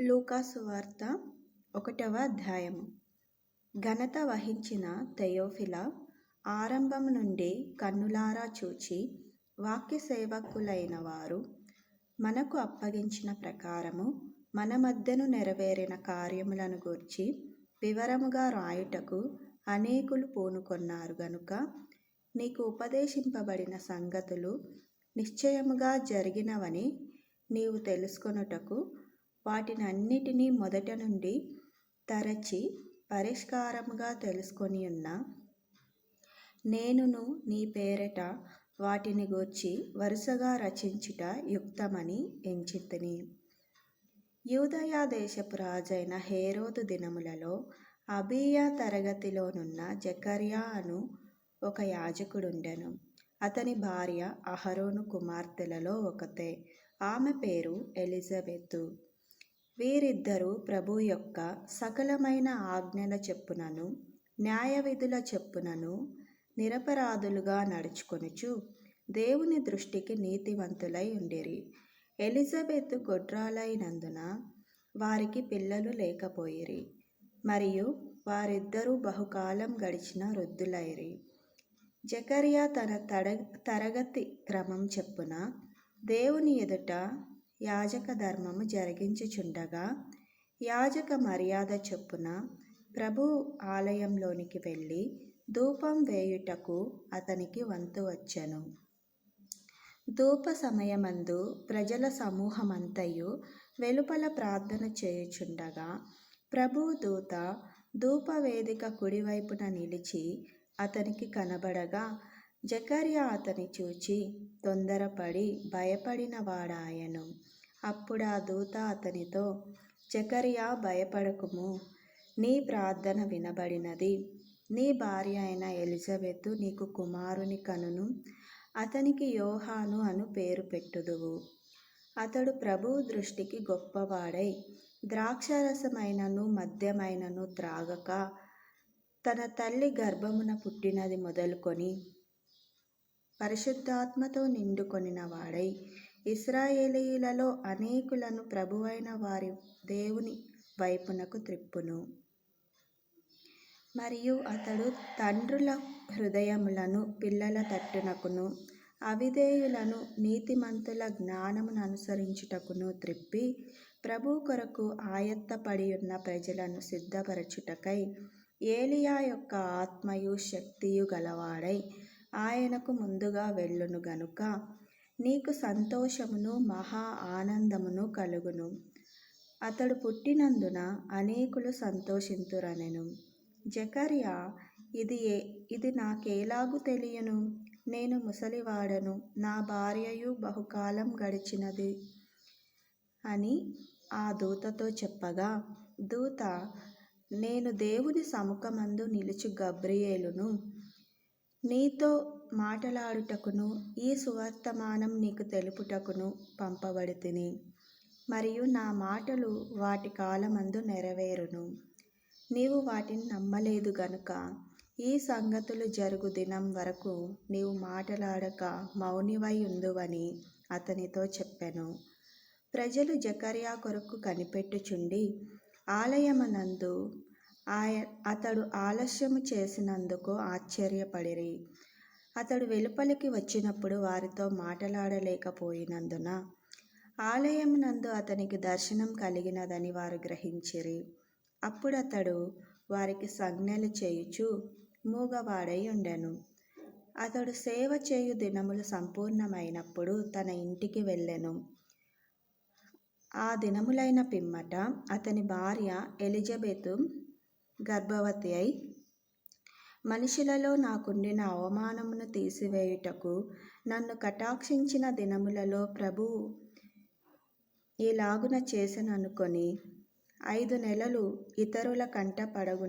లూకాసు వార్త ఒకటవ అధ్యాయము ఘనత వహించిన తెయోఫిల ఆరంభం నుండి కన్నులారా చూచి వాక్య సేవకులైన వారు మనకు అప్పగించిన ప్రకారము మన మధ్యను నెరవేరిన కార్యములను గూర్చి వివరముగా రాయుటకు అనేకులు పూనుకొన్నారు గనుక నీకు ఉపదేశింపబడిన సంగతులు నిశ్చయముగా జరిగినవని నీవు తెలుసుకొనుటకు వాటిని అన్నిటినీ మొదట నుండి తరచి పరిష్కారముగా తెలుసుకొని ఉన్న నేనును నీ పేరట వాటిని గూర్చి వరుసగా రచించుట యుక్తమని ఎంచితిని. యూదయా దేశపు రాజైన హేరోదు దినములలో అబీయా తరగతిలోనున్న జకర్యా అను ఒక యాజకుడుండెను. అతని భార్య అహరోను కుమార్తెలలో ఒకతే. ఆమె పేరు ఎలిజబెతు. వీరిద్దరూ ప్రభు యొక్క సకలమైన ఆజ్ఞల చెప్పునను న్యాయవిధుల చెప్పునను నిరపరాధులుగా నడుచుకొనుచు దేవుని దృష్టికి నీతివంతులై ఉండిరి. ఎలిజబెత్ గొడ్రాలైనందున వారికి పిల్లలు లేకపోయిరి మరియు వారిద్దరూ బహుకాలం గడిచిన వృద్ధులైరి. జకర్యా తన తడ తరగతి క్రమం చెప్పున దేవుని ఎదుట యాజక ధర్మము జరిగించుచుండగా యాజక మర్యాద చొప్పున ప్రభు ఆలయంలోనికి వెళ్ళి ధూపం వేయుటకు అతనికి వంతు వచ్చెను. ధూప సమయమందు ప్రజల సమూహమంతయు వెలుపల ప్రార్థన చేయుచుండగా ప్రభు దూత ధూపవేదిక కుడివైపున నిలిచి అతనికి కనబడగా జకర్యా అతని చూచి తొందరపడి భయపడిన వాడాయను అప్పుడు ఆ దూత అతనితో జకర్యా భయపడకుము. నీ ప్రార్థన వినబడినది. నీ భార్య అయిన ఎలిజబెత్ నీకు కుమారుని కనును. అతనికి యోహాను అను పేరు పెట్టుదువు. అతడు ప్రభువు దృష్టికి గొప్పవాడై ద్రాక్షరసమైనను మద్యమైనను త్రాగక తన తల్లి గర్భమున పుట్టినది మొదలుకొని పరిశుద్ధాత్మతో నిండుకొనిన వాడై ఇస్రాయేలీలలో అనేకులను ప్రభువైన వారి దేవుని వైపునకు త్రిప్పును. మరియు అతడు తండ్రుల హృదయములను పిల్లల తట్టునకును అవిధేయులను నీతిమంతుల జ్ఞానమును అనుసరించుటకును త్రిప్పి ప్రభు కొరకు ఆయత్తపడి ఉన్న ప్రజలను సిద్ధపరచుటకై ఏలియా యొక్క ఆత్మయు శక్తియు గలవాడై ఆయనకు ముందుగా వెళ్ళును గనుక నీకు సంతోషమును మహా ఆనందమును కలుగును. అతడు పుట్టినందున అనేకులు సంతోషింతురనెను. జకర్యా ఇది ఏ ఇది నాకేలాగు తెలియను? నేను ముసలివాడను నా భార్యయు బహుకాలం గడిచినది అని ఆ దూతతో చెప్పగా దూత నేను దేవుని సముఖమందు నిలుచు గబ్రియేలును నీతో మాటలాడుటకును ఈ సువర్తమానం నీకు తెలుపుటకును పంపబడితిని. మరియు నా మాటలు వాటి కాలమందు నెరవేరును. నీవు వాటిని నమ్మలేదు గనుక ఈ సంగతులు జరుగు దినం వరకు నీవు మాటలాడక మౌనివై ఉందువని అతనితో చెప్పాను. ప్రజలు జకర్యా కొరకు కనిపెట్టుచుండి ఆలయమనందు ఆయ అతడు ఆలస్యము చేసినందుకు ఆశ్చర్యపడిరి. అతడు వెలుపలికి వచ్చినప్పుడు వారితో మాటలాడలేకపోయినందున ఆలయమునందు అతనికి దర్శనం కలిగినదని వారు గ్రహించిరి. అప్పుడు అతడు వారికి సంజ్ఞలు చేయుచు మూగవాడై ఉండెను. అతడు సేవ చేయు దినములు సంపూర్ణమైనప్పుడు తన ఇంటికి వెళ్ళెను. ఆ దినములైన పిమ్మట అతని భార్య ఎలిజబెతు గర్భవతి అయి మనుషులలో నాకుండిన అవమానమును తీసివేయుటకు నన్ను కటాక్షించిన దినములలో ప్రభు ఇలాగున చేసననుకొని ఐదు నెలలు ఇతరుల కంట పడగు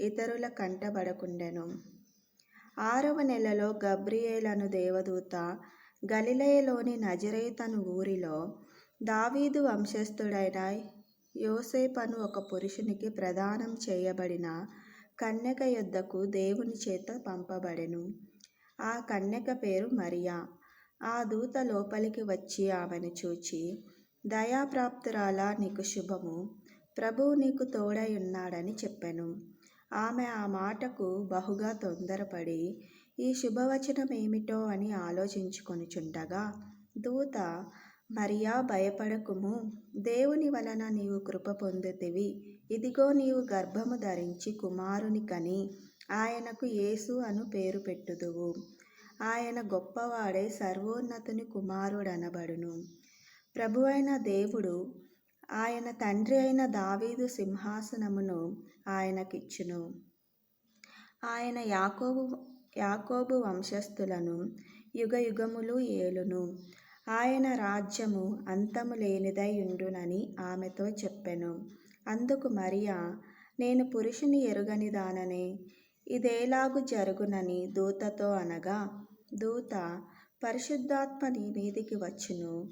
ఇతరుల కంట పడకుండెను. ఆరవ నెలలో గబ్రియేలను దేవదూత గలిలయలోని నజరేతను ఊరిలో దావీదు వంశస్థుడైన యోసేపను ఒక పురుషునికి ప్రదానం చేయబడిన కన్యక యొద్దకు దేవుని చేత పంపబడెను. ఆ కన్యక పేరు మరియా. ఆ దూత లోపలికి వచ్చి ఆమెను చూచి దయాప్రాప్తురాలా నీకు శుభము. ప్రభువు నీకు తోడై ఉన్నాడని చెప్పెను. ఆమె ఆ మాటకు బహుగా తొందరపడి ఈ శుభవచనం ఏమిటో అని ఆలోచించుకొనుచుండగా దూత మరియా భయపడకుము. దేవుని వలన నీవు కృప పొందుతివి. ఇదిగో నీవు గర్భము ధరించి కుమారుని కని ఆయనకు యేసు అను పేరు పెట్టుదువు. ఆయన గొప్పవాడే సర్వోన్నతుని కుమారుడనబడును. ప్రభువైన దేవుడు ఆయన తండ్రి అయిన దావీదు సింహాసనమును ఆయనకిచ్చును. ఆయన యాకోబు యాకోబు వంశస్థులను యుగయుగములు ఏలును. ఆయన రాజ్యము అంతము లేనిదై ఉండునని ఆమెతో చెప్పెను. అందుకు మరియా నేను పురుషుని ఎరుగని దాననే? ఇదేలాగు జరుగునని దూతతో అనగా దూత పరిశుద్ధాత్మ నీ మీదికి వచ్చును.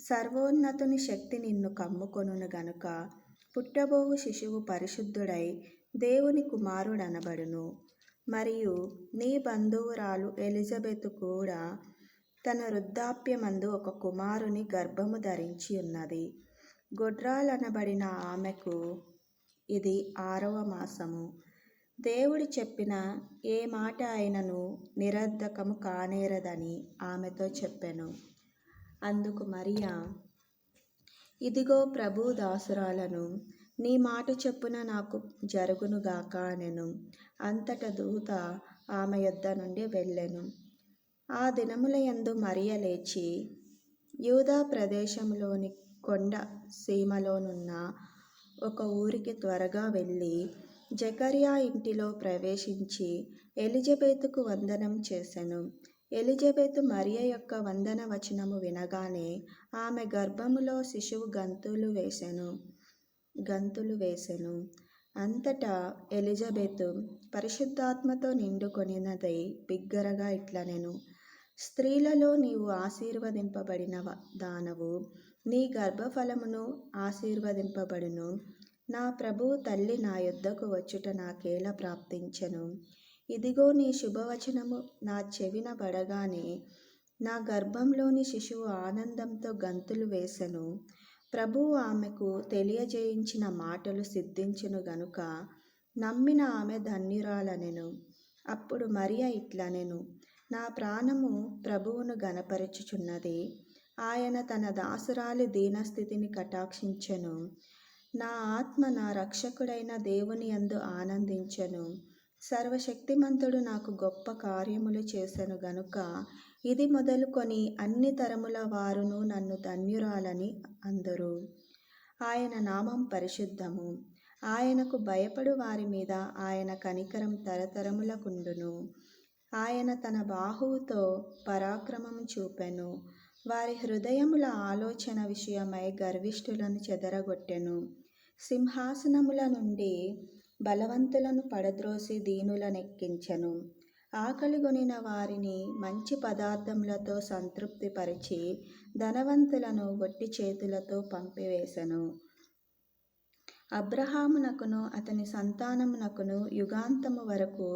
సర్వోన్నతుని శక్తి నిన్ను కమ్ముకొనును గనుక పుట్టబోవు శిశువు పరిశుద్ధుడై దేవుని కుమారుడనబడును. మరియు నీ బంధువురాలు ఎలిజబెత్ కూడా తన వృద్ధాప్యమందు ఒక కుమారుని గర్భము ధరించి ఉన్నది. గొడ్రాలనబడిన ఆమెకు ఇది ఆరవ మాసము. దేవుడు చెప్పిన ఏ మాట అయినను నిరర్ధకము కానేరదని ఆమెతో చెప్పెను. అందుకు మరియా ఇదిగో ప్రభు దాసురాలను నీ మాట చెప్పున నాకు జరుగునుగాక అనెను. అంతట దూత ఆమె యొద్ద నుండి వెళ్ళెను. ఆ దినముల యందు మరియ లేచి యూదా ప్రదేశంలోని కొండ సీమలోనున్న ఒక ఊరికి త్వరగా వెళ్ళి జకర్యా ఇంటిలో ప్రవేశించి ఎలిజబెత్కు వందనం చేసెను. ఎలిజబెత్ మరియ యొక్క వందన వచనము వినగానే ఆమె గర్భములో శిశువు గంతులు వేసెను. గంతులు వేసెను. అంతటా ఎలిజబెత్ పరిశుద్ధాత్మతో నిండుకొనినదై బిగ్గరగా ఇట్లనెను. స్త్రీలలో నీవు ఆశీర్వదింపబడిన దానవు నీ గర్భఫలమును ఆశీర్వదింపబడును. నా ప్రభువు తల్లి నా యొద్దకు వచ్చుట నాకేలా ప్రాప్తించను? ఇదిగో నీ శుభవచనము నా చెవిన పడగానే నా గర్భంలోని శిశువు ఆనందంతో గంతులు వేసెను. ప్రభువు ఆమెకు తెలియజేయించిన మాటలు సిద్ధించును గనుక నమ్మిన ఆమె ధన్యురాలనెను. అప్పుడు మరియ ఇట్లనెను. నా ప్రాణము ప్రభువును గనపరచుచున్నది ఆయన తన దాసురాలి దీనస్థితిని కటాక్షించెను. నా ఆత్మ నా రక్షకుడైన దేవుని యందు ఆనందించెను. సర్వశక్తిమంతుడు నాకు గొప్ప కార్యములు చేసెను గనుక ఇది మొదలుకొని అన్ని తరముల వారును నన్ను ధన్యురాలని అందరు. ఆయన నామం పరిశుద్ధము. ఆయనకు భయపడు వారి మీద ఆయన కనికరం తరతరములకుండును ఆయన తన బాహువుతో పరాక్రమము చూపెను. వారి హృదయముల ఆలోచన విషయమై గర్విష్ఠులను చెదరగొట్టెను. సింహాసనముల నుండి బలవంతులను పడద్రోసి దీనులనెక్కించెను. ఆకలిగొనిన వారిని మంచి పదార్థములతో సంతృప్తిపరిచి ధనవంతులను వట్టి చేతులతో పంపివేశను అబ్రహామునకును అతని సంతానమునకును యుగాంతము వరకు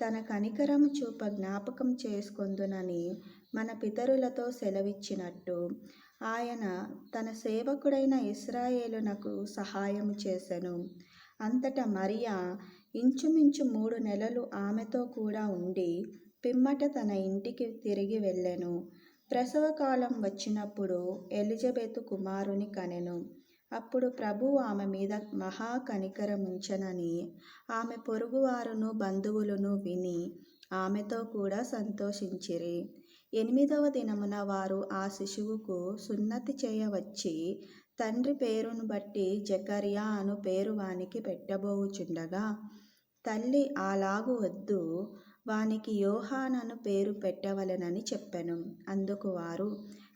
తన కనికరము చూప జ్ఞాపకం చేసుకొందునని మన పితరులతో సెలవిచ్చినట్టు ఆయన తన సేవకుడైన ఇస్రాయేలునకు సహాయము చేసెను. అంతటా మరియా ఇంచుమించు మూడు నెలలు ఆమెతో కూడా ఉండి పిమ్మట తన ఇంటికి తిరిగి వెళ్ళెను. ప్రసవకాలం వచ్చినప్పుడు ఎలిజబెత్ కుమారుని కనెను. అప్పుడు ప్రభువు ఆమె మీద మహా కనికరముంచనని ఆమె పొరుగువారును బంధువులను విని ఆమెతో కూడా సంతోషించిరి. ఎనిమిదవ దినమున వారు ఆ శిశువుకు సున్నతి చేయవచ్చి తండ్రి పేరును బట్టి జకర్యా అను పేరు వానికి పెట్టబోవుచుండగా తల్లి అలాగు వద్దు వానికి యోహానను పేరు పెట్టవలెనని చెప్పెను. అందుకు వారు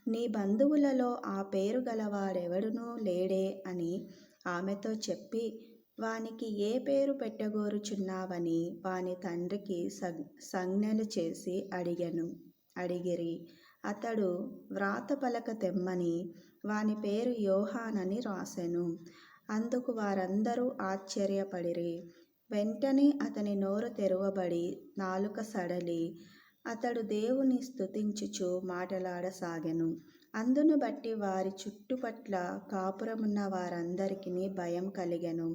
నీ బంధువులలో ఆ పేరు గలవారెవడునూ లేడే అని ఆమెతో చెప్పి వానికి ఏ పేరు పెట్టగోరుచున్నావని వాని తండ్రికి సంజ్ఞలు చేసి అడిగను అడిగిరి. అతడు వ్రాత పలక తెమ్మని వాని పేరు యోహానని రాసెను. అందుకు వారందరూ ఆశ్చర్యపడిరి. వెంటనే అతని నోరు తెరవబడి నాలుక సడలి అతడు దేవుని స్థుతించుచు మాటలాడసాగెను. అందును బట్టి వారి చుట్టుపట్ల కాపురమున్న వారందరికీ భయం కలిగెను.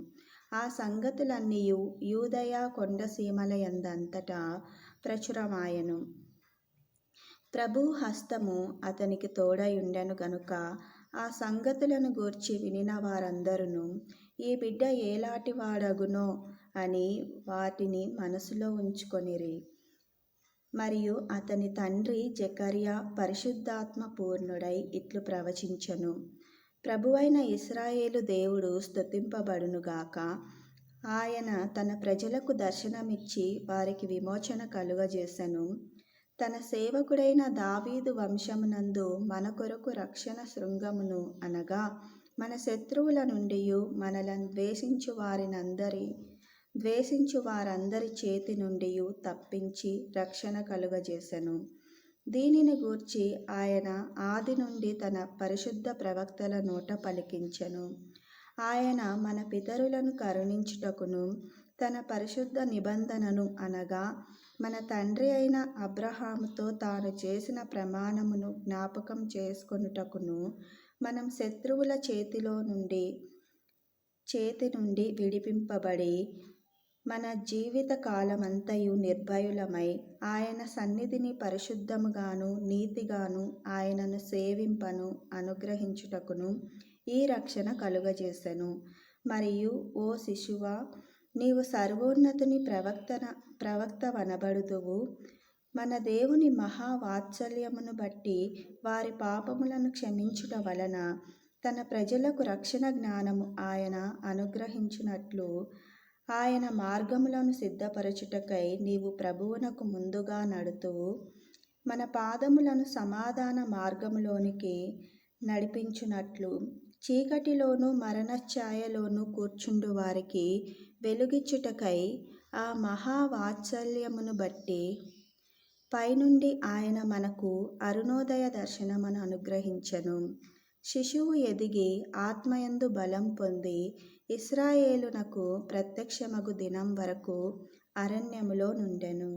ఆ సంగతులన్నీయు యూదయ కొండసీమల యందంతటా ప్రచురమాయెను. ప్రభు హస్తము అతనికి తోడయుండెను గనుక ఆ సంగతులను గూర్చి వినిన వారందరును ఈ బిడ్డ ఏలాటి వాడగునో అని వాటిని మనసులో ఉంచుకొనిరి. మరియు అతని తండ్రి జకర్యా పరిశుద్ధాత్మ పూర్ణుడై ఇట్లు ప్రవచించెను. ప్రభువైన ఇస్రాయేలు దేవుడు స్థుతింపబడునుగాక ఆయన తన ప్రజలకు దర్శనమిచ్చి వారికి విమోచన కలుగజేసెను. తన సేవకుడైన దావీదు వంశమునందు మన కొరకు రక్షణ శృంగమును అనగా మన శత్రువుల నుండి మనలను ద్వేషించు వారినందరి ద్వేషించు వారందరి చేతి నుండి తప్పించి రక్షణ కలుగజేసెను. దీనిని గూర్చి ఆయన ఆది నుండి తన పరిశుద్ధ ప్రవక్తల నోట పలికించెను. ఆయన మన పితరులను కరుణించుటకును తన పరిశుద్ధ నిబంధనను అనగా మన తండ్రి అయిన అబ్రహాముతో తాను చేసిన ప్రమాణమును జ్ఞాపకం చేసుకొనుటకును మనం శత్రువుల చేతిలో నుండి చేతి నుండి విడిపింపబడి మన జీవిత కాలమంతయు నిర్భయులమై ఆయన సన్నిధిని పరిశుద్ధముగాను నీతిగాను ఆయనను సేవింపను అనుగ్రహించుటకును ఈ రక్షణ కలుగజేసెను. మరియు ఓ శిశువ నీవు సర్వోన్నతుని ప్రవక్తన ప్రవక్త వనబడుదువు మన దేవుని మహావాత్సల్యమును బట్టి వారి పాపములను క్షమించుట వలన తన ప్రజలకు రక్షణ జ్ఞానము ఆయన అనుగ్రహించినట్లు ఆయన మార్గములను సిద్ధపరచుటకై నీవు ప్రభువునకు ముందుగా నడుతూ మన పాదములను సమాధాన మార్గములోనికి నడిపించునట్లు చీకటిలోనూ మరణఛాయలోనూ కూర్చుండు వారికి వెలుగిచ్చుటకై ఆ మహావాత్సల్యమును బట్టి పైనుండి ఆయన మనకు అరుణోదయ దర్శనమును అనుగ్రహించను. శిశువు ఎదిగి ఆత్మయందు బలం పొంది ఇస్రాయేలునకు ప్రత్యక్షమగు దినం వరకు అరణ్యములో నుండెను.